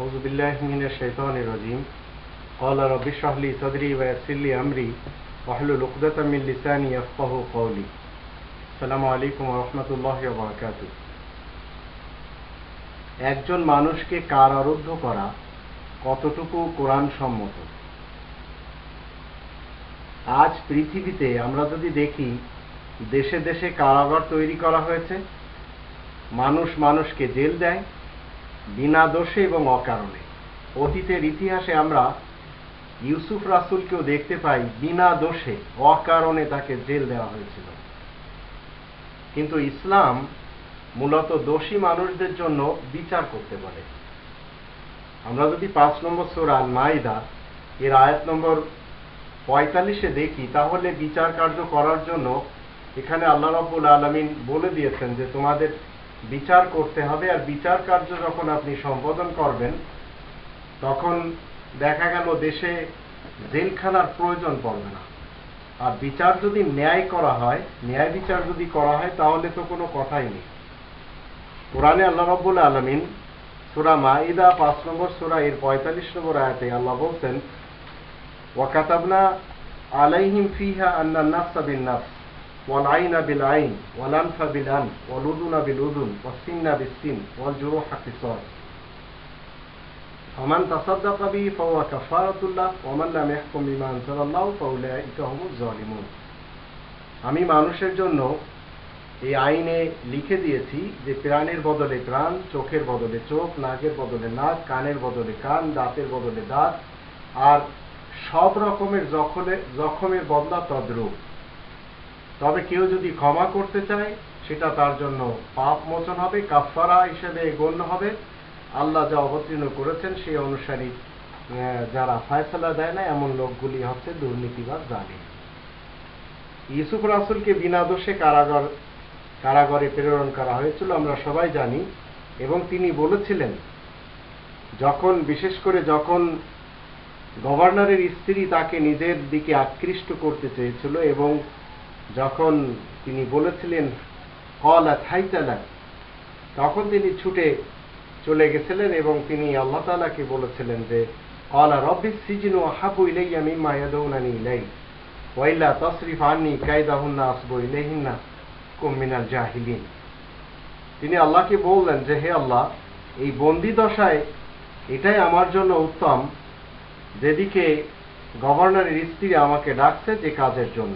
أعوذ بالله من الشيطان الرجيم قال رب اشرح لي صدري ويسر لي أمري واحلل عقدة من لساني يفقه قولي السلام عليكم ورحمة الله وبركاته একজন মানুষকে কারারুদ্ধ করা কতটুকু কোরআন সম্মত আজ পৃথিবীতে আমরা যদি দেখি দেশে দেশে কারাগার তৈরি করা হয়েছে মানুষ মানুষকে জেল দেয় বিনা দোষে এবং অকারণে। অতীতের ইতিহাসে আমরা ইউসুফ রাসুলকেও দেখতে পাই, বিনা দোষে, অকারণে তাকে জেল দেওয়া হয়েছিল। কিন্তু ইসলাম মূলত দোষী মানুষদের জন্য বিচার করতে বলে। আমরা যদি পাঁচ নম্বর সোরাল মাইদা এর আয়াত নম্বর পঁয়তাল্লিশে দেখি, তাহলে বিচার কার্য করার জন্য এখানে আল্লাহ রব্বুল আলমিন বলে দিয়েছেন যে তোমাদের বিচার করতে হবে আর বিচার কার্য যখন আপনি সম্বোধন করবেন, তখন দেখা গেল দেশে জেলখানার প্রয়োজন পড়বে না। আর বিচার যদি ন্যায় করা হয়, ন্যায় বিচার যদি করা হয়, তাহলে তো কোনো কথাই নেই। কোরআনে আল্লাহ রব্বুল আলমিন সুরা মাইদা পাঁচ নম্বর, সুরা এর পঁয়তাল্লিশ নম্বর আয়াতে আল্লাহ বলছেন ওয়াকাতাবনা আলাইহিম ফিহা আন্না নাফসা বিন নাফস। والعين بالعين والأنف بالأنف والأذن بالأذن والسن بالسن والجروح قصاص فمن تصدق به فهو كفارة له ومن لم يحكم بما أنزل الله فأولئك هم الظالمون আমি মানুষের জন্য এই আইনে লিখে দিয়েছি যে প্রাণের বদলে প্রাণ চোখের বদলে চোখ নাকের বদলে নাক কানের বদলে কান দাঁতের বদলে দাঁত আর সব রকমের জখমের জখমের বদলা তদ্রূপ তবে কেউ যদি ক্ষমা করতে চায়, সেটা তার জন্য পাপ মোচন হবে কাফারা হিসেবে গণ্য হবে। আল্লাহ যা অবতীর্ণ করেছেন, সেই অনুসারী যারা ফায়সলা দেয় না, এমন লোকগুলি হচ্ছে দুর্নীতিবাদ জানে ইউসুফ রাসুলকে বিনা দোষে কারাগার, কারাগারে প্রেরণ করা হয়েছিল, আমরা সবাই জানি। এবং তিনি বলেছিলেন, যখন, বিশেষ করে যখন গভর্নরের স্ত্রী তাকে নিজের দিকে আকৃষ্ট করতে চেয়েছিল এবং যখন তিনি বলেছিলেন, কলা থাইতালা তখন তিনি ছুটে চলে গেছিলেন এবং তিনি আল্লাহ তালাকে বলেছিলেন যে, কলা রব্বি সিজিনু হাবু ইলাইয়া মিম্মা ইয়াদউনানি ইলাই ওয়াইলা তসরিফ আননি কায়দাহুন্না আসবু ইলাইহিন্না কুম মিনাল জাহিলিন। তিনি আল্লাহকে বললেন যে, হে আল্লাহ, এই বন্দি দশায় এটাই আমার জন্য উত্তম, যেদিকে গভর্নরের স্ত্রী আমাকে ডাকছে যে কাজের জন্য।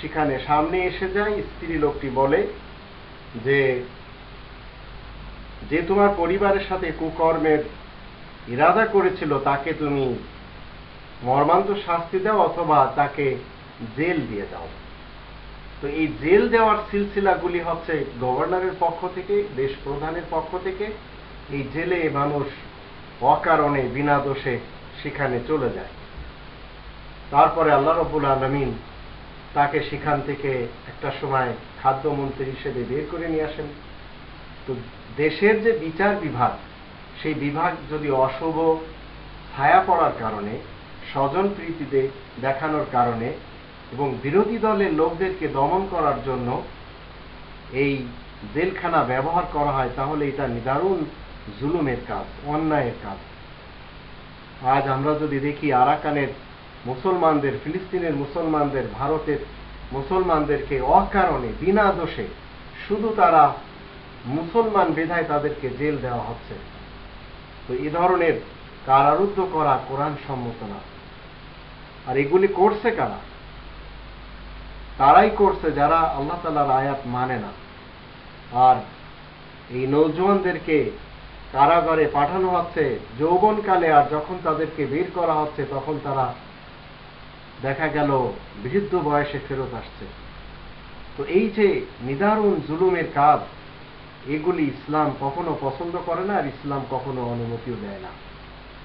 সেখানে সামনে এসে যায়, স্ত্রী লোকটি বলে যে যে তোমার পরিবারের সাথে কুকর্মের ইরাদা করেছিল, তাকে তুমি মর্মান্ত শাস্তি দাও অথবা তাকে জেল দিয়ে দাও। তো এই জেল দেওয়ার সিলসিলাগুলি হচ্ছে গভর্নরের পক্ষ থেকে, দেশ প্রধানের পক্ষ থেকে। এই জেলে মানুষ অকারণে, বিনা দোষে সেখানে চলে যায়। তারপরে আল্লাহ রবুল আলমিন তাকে সেখান থেকে একটা সময় খাদ্যমন্ত্রী হিসেবে বের করে নিয়ে আসেন। তো দেশের যে বিচার বিভাগ, সেই বিভাগ যদি অশুভ ছায়া পড়ার কারণে, স্বজন প্রীতিতে দেখানোর কারণে এবং বিরোধী দলের লোকদেরকে দমন করার জন্য এই জেলখানা ব্যবহার করা হয়, তাহলে এটা নিদারুণ জুলুমের কাজ, অন্যায়ের কাজ। আজ আমরা যদি দেখি আরাকানের মুসলমানদের, ফিলিস্তিনের মুসলমানদের, ভারতের মুসলমানদেরকে অকারণে, বিনা দোষে শুধু তারা মুসলমান বেধায় তাদেরকে জেল দেওয়া হচ্ছে। তো এ ধরনের কারারুদ্ধ করা কোরআন সম্মত না। আর এগুলি করছে কারা? তারাই করছে যারা আল্লাহ তালার আয়াত মানে না। আর এই নৌজওয়ানদেরকে কারাগারে পাঠানো হচ্ছে, যৌবনকালে আর যখন তাদেরকে বের করা হচ্ছে, তখন তারা দেখা গেল, বৃদ্ধ বয়সে ফেরত আসছে। তো এই যে নিদারুণ জুলুমের কাজ, এগুলি ইসলাম কখনো পছন্দ করে না আর ইসলাম কখনো অনুমতিও দেয় না।